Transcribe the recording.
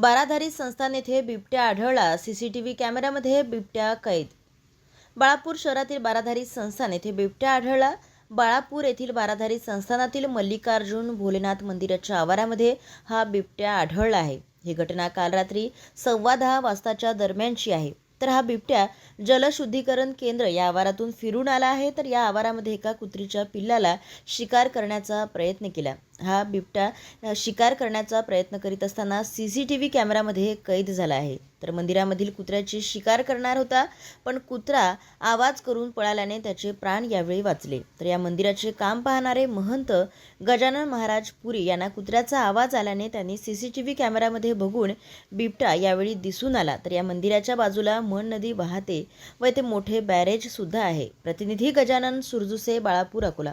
बाराधारी संस्थान येथे बिबट्या आढळला. सीसीटीव्ही कॅमेऱ्यामध्ये बिबट्या कैद. बाळापूर शहरातील बाराधारी संस्थान येथे बिबट्या आढळला. बाळापूर येथील बाराधारी संस्थानातील मल्लिकार्जुन भोलेनाथ मंदिराच्या आवारामध्ये हा बिबट्या आढळला आहे. ही घटना काल रात्री सव्वा दहा वाजताच्या दरम्यानची आहे. तर हा बिबट्या जलशुद्धीकरण केंद्र या आवारातून फिरून आला आहे. तर या आवारामध्ये एका कुत्रीच्या पिल्लाला शिकार करण्याचा प्रयत्न केला. हा बिबट्या शिकार करण्याचा प्रयत्न करीत असताना सी सी टी व्ही कॅमेरामध्ये कैद झाला आहे. तर मंदिरामधील कुत्र्याची शिकार करणार होता पण कुत्रा आवाज करून पळाल्याने त्याचे प्राण यावेळी वाचले. तर या मंदिराचे काम पाहणारे महंत गजानन महाराज पुरी यांना कुत्र्याचा आवाज आल्याने त्यांनी सी सी टी व्ही कॅमेरामध्ये बघून बिबटा यावेळी दिसून आला. तर या मंदिराच्या बाजूला मन नदी वाहते व येथे मोठे बॅरेजसुद्धा आहे. प्रतिनिधी गजानन सुरजुसे बाळापूर अकोला.